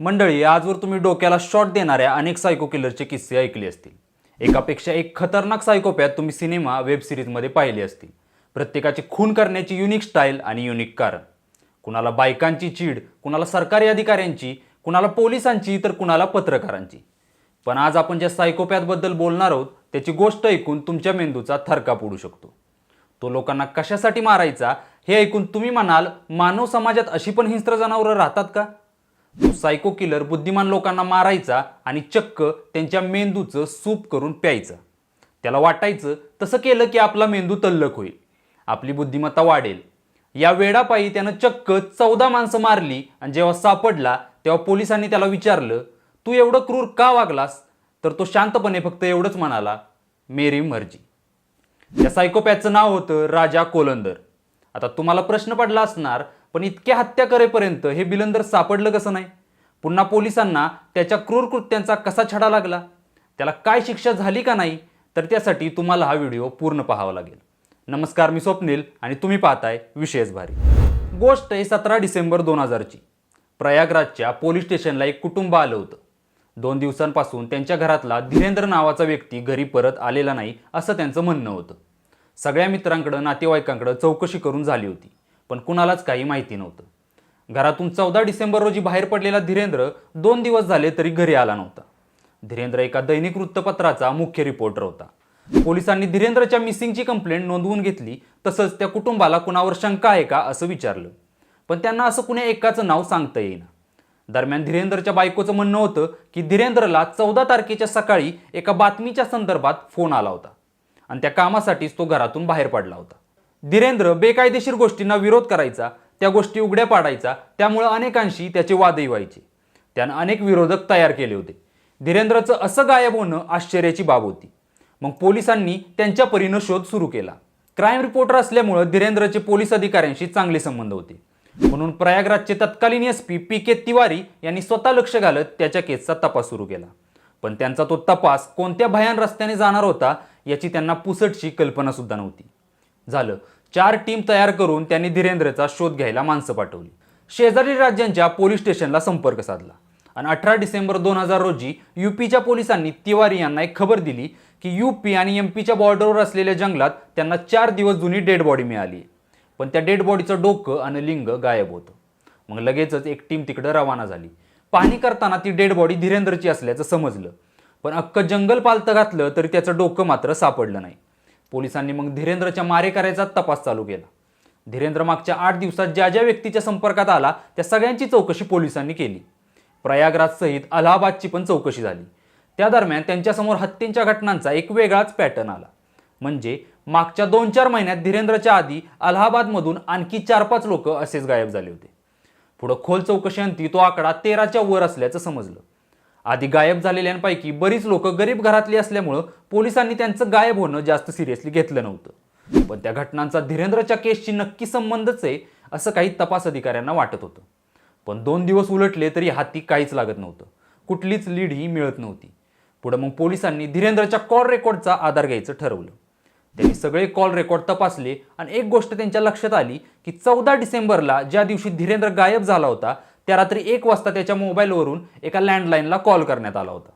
मंडळी आजवर तुम्ही डोक्याला शॉट देणाऱ्या अनेक सायको किलरचे किस्से ऐकले असतील. एकापेक्षा एक खतरनाक सायकोपॅथ तुम्ही सिनेमा वेब सिरीजमध्ये पाहिले असतील. प्रत्येकाची खून करण्याची युनिक स्टाईल आणि युनिक कारण. कुणाला बायकांची चीड कुणाला सरकारी अधिकाऱ्यांची कुणाला पोलिसांची तर कुणाला पत्रकारांची. पण आज आपण ज्या सायकोपॅथबद्दल बोलणार आहोत त्याची गोष्ट ऐकून तुमच्या मेंदूचा थरका पडू शकतो. तो लोकांना कशासाठी मारायचा हे ऐकून तुम्ही म्हणाल मानव समाजात अशी पण हिंस्त्र जनावरं राहतात का? सायको किलर बुद्धिमान लोकांना मारायचा आणि चक्क त्यांच्या मेंदूचं सूप करून प्यायचा. त्याला वाटायचं तसं केलं की आपला मेंदू तल्लक होईल. आपली बुद्धिमत्ता वाढेल. या वेडापायी त्यानं चक्क चौदा माणसं मारली आणि जेव्हा सापडला तेव्हा पोलिसांनी त्याला विचारलं तू एवढं क्रूर का वागलास? तर तो शांतपणे फक्त एवढंच म्हणाला मेरी मर्जी. त्या सायकोपॅथचं नाव होतं राजा कोलंदर. आता तुम्हाला प्रश्न पडला असणार पण इतक्या हत्या करेपर्यंत हे बिलंदर सापडलं कसं नाही? पुन्हा पोलिसांना त्याच्या क्रूर कृत्यांचा कसा छडा लागला? त्याला काय शिक्षा झाली का नाही? तर त्यासाठी तुम्हाला हा व्हिडिओ पूर्ण पाहावा लागेल. नमस्कार मी स्वप्नील आणि तुम्ही पाहताय विशेष भारी. गोष्ट आहे सतरा डिसेंबर दोन हजारची. प्रयागराजच्या पोलीस स्टेशनला एक कुटुंब आलं होतं. दोन दिवसांपासून त्यांच्या घरातला धीरेंद्र नावाचा व्यक्ती घरी परत आलेला नाही असं त्यांचं म्हणणं होतं. सगळ्या मित्रांकडं नातेवाईकांकडं चौकशी करून झाली होती. पण कुणालाच काही माहिती नव्हतं. घरातून चौदा डिसेंबर रोजी बाहेर पडलेला धीरेंद्र दोन दिवस झाले तरी घरी आला नव्हता. धीरेंद्र एका दैनिक वृत्तपत्राचा मुख्य रिपोर्टर होता. पोलिसांनी धीरेंद्रच्या मिसिंगची कंप्लेंट नोंदवून घेतली तसंच त्या कुटुंबाला कुणावर शंका आहे का असं विचारलं. पण त्यांना असं कुण्या एकाचं नाव सांगता येईना. दरम्यान धीरेंद्रच्या बायकोचं म्हणणं होतं की धीरेंद्रला चौदा तारखेच्या सकाळी एका बातमीच्या संदर्भात फोन आला होता. आणि त्या कामासाठीच तो घरातून बाहेर पडला होता. धीरेंद्र बेकायदेशीर गोष्टींना विरोध करायचा त्या गोष्टी उघड्या पाडायचा त्यामुळं अनेकांशी त्याचे वादही व्हायचे. त्यानं अनेक विरोधक तयार केले होते. धीरेंद्रचं असं गायब होणं आश्चर्याची बाब होती. मग पोलिसांनी त्यांच्या परीनं शोध सुरू केला. क्राईम रिपोर्टर असल्यामुळं धीरेंद्रचे पोलीस अधिकाऱ्यांशी चांगले संबंध होते. म्हणून प्रयागराजचे तत्कालीन S P P K Tiwari यांनी स्वतः लक्ष घालत त्याच्या केसचा तपास सुरू केला. पण त्यांचा तो तपास कोणत्या भयान रस्त्याने जाणार होता याची त्यांना पुसटशी कल्पना सुद्धा नव्हती. झालं. चार टीम तयार करून त्यांनी धीरेंद्रचा शोध घ्यायला माणसं पाठवली. शेजारी राज्यांच्या पोलीस स्टेशनला संपर्क साधला. आणि अठरा डिसेंबर दोन हजार रोजी यूपीच्या पोलिसांनी तिवारी यांना एक खबर दिली की यूपी आणि एमपीच्या बॉर्डरवर असलेल्या जंगलात त्यांना चार दिवस जुनी डेड बॉडी मिळाली. पण त्या डेड बॉडीचं डोकं आणि लिंग गायब होतं. मग लगेचच एक टीम तिकडं रवाना झाली. पाहणी करताना ती डेड बॉडी धीरेंद्रची असल्याचं समजलं. पण अख्खं जंगल पालतं घातलं तरी त्याचं डोकं मात्र सापडलं नाही. पोलिसांनी मग धीरेंद्रच्या मारेकऱ्याचा तपास चालू केला. धीरेंद्र मागच्या आठ दिवसात ज्या ज्या व्यक्तीच्या संपर्कात आला त्या सगळ्यांची चौकशी पोलिसांनी केली. प्रयागराजसहित अलाहाबादची पण चौकशी झाली. त्या दरम्यान त्यांच्यासमोर हत्येच्या घटनांचा एक वेगळाच पॅटर्न आला. म्हणजे मागच्या दोन चार महिन्यात धीरेंद्रच्या आधी अलाहाबादमधून आणखी चार पाच लोक असेच गायब झाले होते. पुढं खोल चौकशीअंती तो आकडा तेराच्या वर असल्याचं समजलं. आधी गायब झालेल्यांपैकी बरीच लोक गरीब घरातली असल्यामुळं पोलिसांनी त्यांचं गायब होणं जास्त सिरियसली घेतलं नव्हतं. पण त्या घटनांचा धीरेंद्रच्या केसशी नक्की संबंधच आहे असं काही तपास अधिकाऱ्यांना वाटत होतं. पण दोन दिवस उलटले तरी हाती काहीच लागत नव्हतं. कुठलीच लीड ही मिळत नव्हती. पुढं मग पोलिसांनी धीरेंद्रच्या कॉल रेकॉर्डचा आधार घ्यायचं ठरवलं. त्यांनी सगळे कॉल रेकॉर्ड तपासले आणि एक गोष्ट त्यांच्या लक्षात आली की चौदा डिसेंबरला ज्या दिवशी धीरेंद्र गायब झाला होता त्या रात्री एक वाजता त्याच्या मोबाईलवरून एका लँडलाईनला कॉल करण्यात आला होता.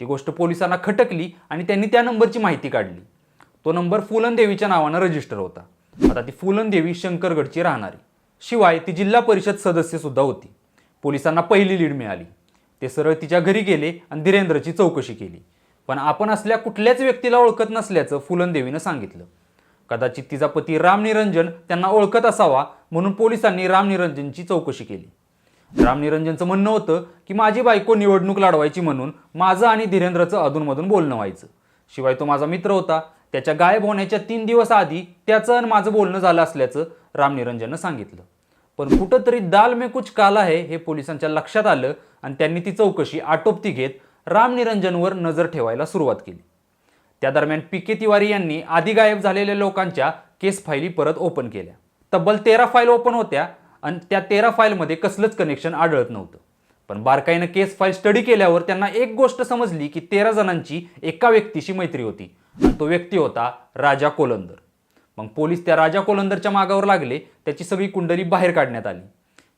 ती गोष्ट पोलिसांना खटकली आणि त्यांनी त्या नंबरची माहिती काढली. तो नंबर फुलनदेवीच्या नावानं रजिस्टर होता. आता ती फुलनदेवी शंकरगडची राहणारी. शिवाय ती जिल्हा परिषद सदस्य सुद्धा होती. पोलिसांना पहिली लीड मिळाली. ते सरळ तिच्या घरी गेले आणि धीरेंद्रची चौकशी केली. पण आपण असल्या कुठल्याच व्यक्तीला ओळखत नसल्याचं फुलनदेवीनं सांगितलं. कदाचित तिचा पती रामनिरंजन त्यांना ओळखत असावा म्हणून पोलिसांनी रामनिरंजनची चौकशी केली. रामनिरंजनचं म्हणणं होतं की माझी बायको निवडणूक लढवायची म्हणून माझं आणि धीरेंद्रचं अधूनमधून बोलणं व्हायचं. शिवाय तो माझा मित्र होता. त्याच्या गायब होण्याच्या तीन दिवस आधी त्याचं आणि माझं बोलणं झालं असल्याचं रामनिरंजननं सांगितलं. पण कुठंतरी दाल में कुछ काला आहे हे पोलिसांच्या लक्षात आलं आणि त्यांनी ती चौकशी आटोपती घेत रामनिरंजनवर नजर ठेवायला सुरुवात केली. त्या दरम्यान पी के तिवारी यांनी आधी गायब झालेल्या लोकांच्या केस फायली परत ओपन केल्या. तब्बल तेरा फाईल ओपन होत्या. आणि त्या तेरा फाईलमध्ये कसलंच कनेक्शन आढळत नव्हतं. पण बारकाईनं केस फाईल स्टडी केल्यावर त्यांना एक गोष्ट समजली की तेरा जणांची एका व्यक्तीशी मैत्री होती. आणि तो व्यक्ती होता राजा कोलंदर. मग पोलीस त्या राजा कोलंदरच्या मागावर लागले त्याची सगळी कुंडली बाहेर काढण्यात आली.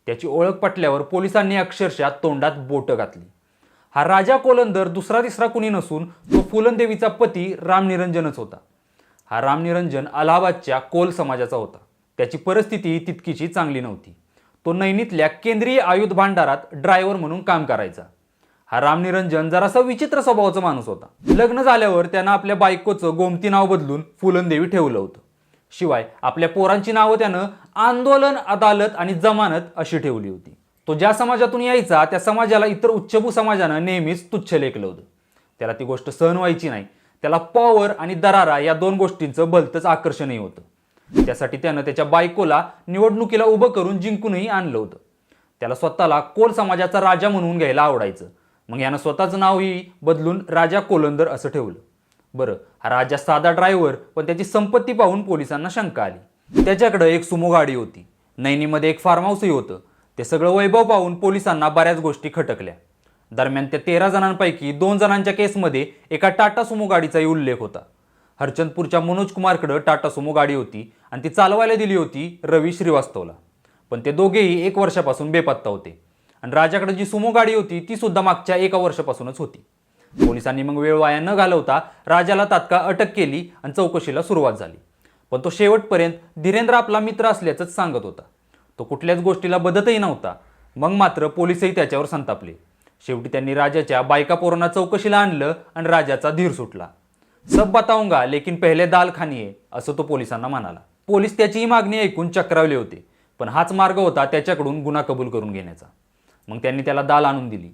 त्याची ओळख पटल्यावर पोलिसांनी अक्षरशः तोंडात बोटं घातली. हा राजा कोलंदर दुसरा तिसरा कुणी नसून तो फुलनदेवीचा पती रामनिरंजनच होता. हा रामनिरंजन अलाहाबादच्या कोल समाजाचा होता. त्याची परिस्थिती तितकीशी चांगली नव्हती. तो नैनीतल्या केंद्रीय आयुध भांडारात ड्रायव्हर म्हणून काम करायचा. हा रामनिरंजन जरासा विचित्र स्वभावाचा माणूस होता. लग्न झाल्यावर त्यानं आपल्या बायकोचं गोमती नाव बदलून फुलनदेवी ठेवलं होतं. शिवाय आपल्या पोरांची नावं त्यानं आंदोलन अदालत आणि जमानत अशी ठेवली होती. तो ज्या समाजातून यायचा त्या समाजाला इतर उच्चभू समाजानं नेहमीच तुच्छ लेखलं होतं. त्याला ती गोष्ट सहन व्हायची नाही. त्याला पॉवर आणि दरारा या दोन गोष्टींचं भलतंच आकर्षणही होतं. त्यासाठी त्यानं त्याच्या बायकोला निवडणुकीला उभं करून जिंकूनही आणलं होतं. त्याला स्वतःला कोल समाजाचा राजा म्हणून घ्यायला आवडायचं. मग यानं स्वतःचं नावही बदलून राजा कोलंदर असं ठेवलं. बरं हा राजा साधा ड्रायव्हर पण त्याची संपत्ती पाहून पोलिसांना शंका आली. त्याच्याकडं एक सुमो गाडी होती. नैनीमध्ये एक फार्म हाऊसही होतं. ते सगळं वैभव पाहून पोलिसांना बऱ्याच गोष्टी खटकल्या. दरम्यान त्या तेरा जणांपैकी दोन जणांच्या केसमध्ये एका टाटा सुमो गाडीचाही उल्लेख होता. हरचंदपूरच्या मनोज कुमारकडं टाटा सुमो गाडी होती आणि ती चालवायला दिली होती रवी श्रीवास्तवला. पण ते दोघेही एक वर्षापासून बेपत्ता होते. आणि राजाकडे जी सुमो गाडी होती ती सुद्धा मागच्या एका वर्षापासूनच होती. पोलिसांनी मग वेळ वाया न घालवता राजाला तात्काळ अटक केली आणि चौकशीला सुरुवात झाली. पण तो शेवटपर्यंत धीरेंद्र आपला मित्र असल्याचंच सांगत होता. तो कुठल्याच गोष्टीला बदतही नव्हता. मग मात्र पोलिसही त्याच्यावर संतापले. शेवटी त्यांनी राजाच्या बायका पोरांना चौकशीला आणलं आणि राजाचा धीर सुटला. सब बताऊंगा लेकिन पहिले दाल खाणीये असं तो पोलिसांना म्हणाला. पोलीस त्याचीही मागणी ऐकून चक्रावले होते पण हाच मार्ग होता त्याच्याकडून गुन्हा कबूल करून घेण्याचा. मग त्यांनी त्याला दाल आणून दिली.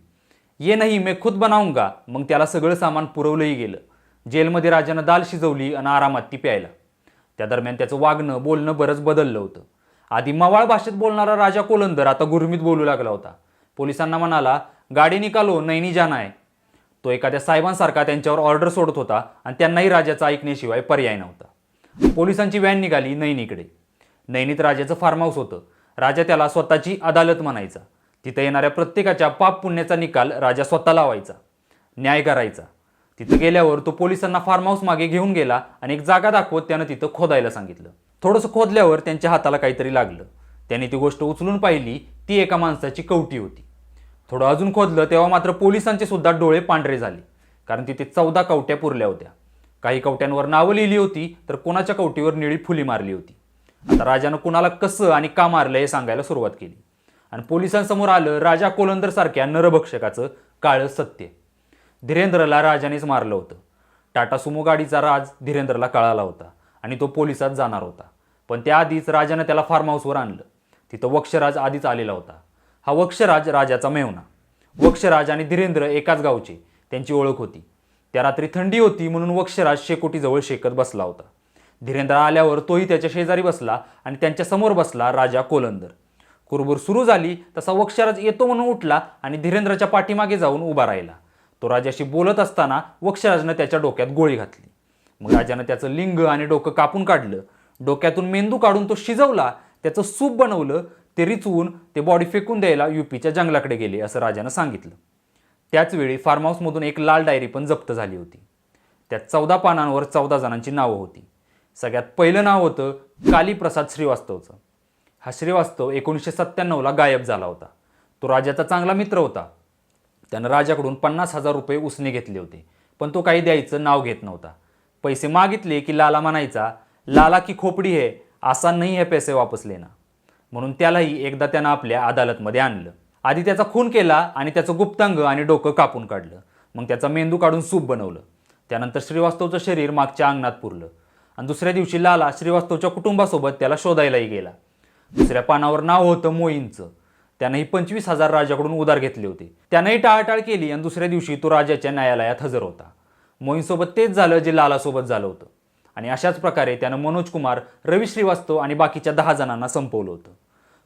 ये नाही मी खुद बनाऊंगा. मग त्याला सगळं सामान पुरवलंही गेलं. जेलमध्ये राजानं दाल शिजवली आणि आरामात ती प्यायला. त्या दरम्यान त्याचं वागणं बोलणं बरंच बदललं होतं. आधी मवाळ भाषेत बोलणारा राजा कोलंदर आता गुरमीत बोलू लागला होता. पोलिसांना म्हणाला गाडी निकालो नैनी जाना आहे. तो एखाद्या साहेबांसारखा त्यांच्यावर ऑर्डर सोडत होता आणि त्यांनाही राजाचा ऐकण्याशिवाय पर्याय नव्हता. पोलिसांची व्हॅन निघाली नैनीकडे. नैनीत राजाचं फार्म हाऊस होतं. राजा त्याला स्वतःची अदालत म्हणायचा. तिथं येणाऱ्या प्रत्येकाच्या पाप पुण्याचा निकाल राजा स्वतः लावायचा. न्याय करायचा. तिथं गेल्यावर तो पोलिसांना फार्म हाऊस मागे घेऊन गेला आणि एक जागा दाखवत त्यानं तिथं खोदायला सांगितलं. थोडंसं खोदल्यावर त्यांच्या हाताला काहीतरी लागलं. त्यांनी ती गोष्ट उचलून पाहिली. ती एका माणसाची कवटी होती. थोडं अजून खोदलं तेव्हा मात्र पोलिसांचे सुद्धा डोळे पांढरे झाले. कारण तिथे चौदा कवट्या पुरल्या होत्या. काही कवट्यांवर नावं लिहिली होती तर कोणाच्या कवटीवर निळी फुली मारली होती. आता राजानं कुणाला कसं आणि का मारलं हे सांगायला सुरुवात केली. आणि पोलिसांसमोर आलं राजा कोलंदर सारख्या नरभक्षकाचं काळं सत्य. धीरेंद्रला राजानेच मारलं होतं. टाटा सुमो गाडीचा राज धीरेंद्रला कळाला होता आणि तो पोलिसात जाणार होता. पण त्याआधीच राजानं त्याला फार्म हाऊसवर आणलं. तिथं वक्षराज आधीच आलेला होता. हा वक्षराज राजाचा मेवना वक्षराज आणि धीरेंद्र एकाच गावचे. त्यांची ओळख होती. त्या रात्री थंडी होती म्हणून वक्षराज शेकोटीजवळ शेकत बसला होता. धीरेंद्र आल्यावर तोही त्याच्या शेजारी बसला आणि त्यांच्यासमोर बसला राजा कोलंदर. कुरबुर सुरू झाली तसा वक्षराज येतो म्हणून उठला आणि धीरेंद्रच्या पाठीमागे जाऊन उभा राहिला. तो राजाशी बोलत असताना वक्षराजनं त्याच्या डोक्यात गोळी घातली. मग राजानं त्याचं लिंग आणि डोकं कापून काढलं. डोक्यातून मेंदू काढून तो शिजवला त्याचं सूप बनवलं ते रिचवून ते बॉडी फेकून द्यायला यूपीच्या जंगलाकडे गेले असं राजानं सांगितलं. त्याच वेळी फार्म हाऊसमधून एक लाल डायरी पण जप्त झाली होती. त्यात चौदा पानांवर चौदा जणांची नावं होती. सगळ्यात पहिलं नाव होतं कालीप्रसाद श्रीवास्तवचं. हा श्रीवास्तव एकोणीसशे सत्त्याण्णवला गायब झाला होता. तो राजाचा चांगला मित्र होता. त्यानं राजाकडून पन्नास हजार रुपये उसने घेतले होते पण तो काही द्यायचं नाव घेत नव्हता. पैसे मागितले की लाला म्हणायचा लाला की खोपडी आहे असा नाही हे पैसे वापस लेना. म्हणून त्यालाही एकदा त्यानं आपल्या अदालतमध्ये आणलं. आधी त्याचा खून केला आणि त्याचं गुप्तांग आणि डोकं कापून काढलं. मग त्याचा मेंदू काढून सूप बनवलं. त्यानंतर श्रीवास्तवचं शरीर मागच्या अंगणात पुरलं. आणि दुसऱ्या दिवशी लाला श्रीवास्तवच्या कुटुंबासोबत त्याला शोधायलाही गेला. दुसऱ्या पानावर नाव होतं मोईंचं. त्यानंही पंचवीस हजार राजाकडून उधार घेतले होते. त्यानंही टाळाटाळ केली आणि दुसऱ्या दिवशी तो राजाच्या न्यायालयात हजर होता. मोईंसोबत तेच झालं जे लालासोबत झालं होतं. आणि अशाच प्रकारे त्यानं मनोज कुमार रवी श्रीवास्तव आणि बाकीच्या दहा जणांना संपवलं होतं.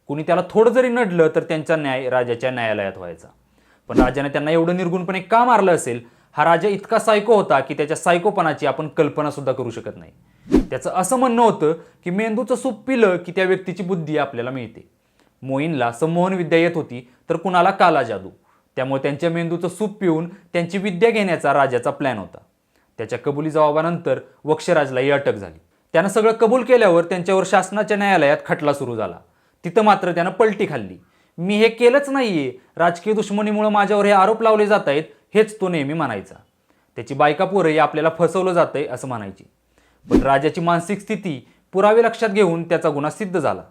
कुणी त्याला थोडं जरी नडलं तर त्यांचा न्याय राजाच्या न्यायालयात व्हायचा. पण राजाने त्यांना एवढं निर्गुणपणे का मारलं असेल? हा राजा इतका सायको होता की त्याच्या सायकोपणाची आपण कल्पना सुद्धा करू शकत नाही. त्याचं असं म्हणणं होतं की मेंदूचं सूप पिलं की त्या व्यक्तीची बुद्धी आपल्याला मिळते. मोईनला संमोहन विद्या येत होती तर कुणाला काला जादू? त्यामुळे त्यांच्या मेंदूचं सूप पिऊन त्यांची विद्या घेण्याचा राजाचा प्लॅन होता. त्याच्या कबुली जबाबानंतर वक्षराजलाही अटक झाली. त्यानं सगळं कबूल केल्यावर त्यांच्यावर शासनाच्या न्यायालयात खटला सुरू झाला. तिथं मात्र त्यानं पलटी खाल्ली. मी हे केलंच नाहीये. राजकीय दुश्मनीमुळे माझ्यावर हे आरोप लावले जात आहेत हेच तो नेहमी म्हणायचा. त्याची बायका पोरही आपल्याला फसवलं जातंय असं म्हणायची. पण राजाची मानसिक स्थिती पुरावे लक्षात घेऊन त्याचा गुन्हा सिद्ध झाला.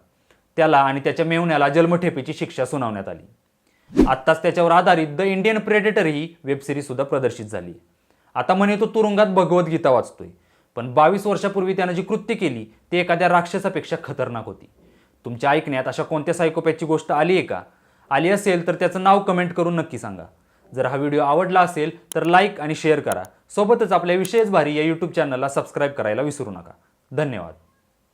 त्याला आणि त्याच्या मेवण्याला जन्मठेपेची शिक्षा सुनावण्यात आली. आत्ताच त्याच्यावर आधारित द इंडियन प्रेडेटर ही वेबसिरीज सुद्धा प्रदर्शित झाली. आता म्हणे तो तुरुंगात भगवद्गीता वाचतोय. पण बावीस वर्षापूर्वी त्यानं जी कृत्य केली ती एखाद्या राक्षसापेक्षा खतरनाक होती. तुमच्या ऐकण्यात अशा कोणत्या सायकोपॅथची गोष्ट आली आहे का? आली असेल तर त्याचं नाव कमेंट करून नक्की सांगा. जर हा व्हिडिओ आवडला असेल तर लाईक आणि शेअर करा. सोबतच आपल्या विशेष भारी या यूट्यूब चॅनलला सबस्क्राईब करायला विसरू नका. धन्यवाद.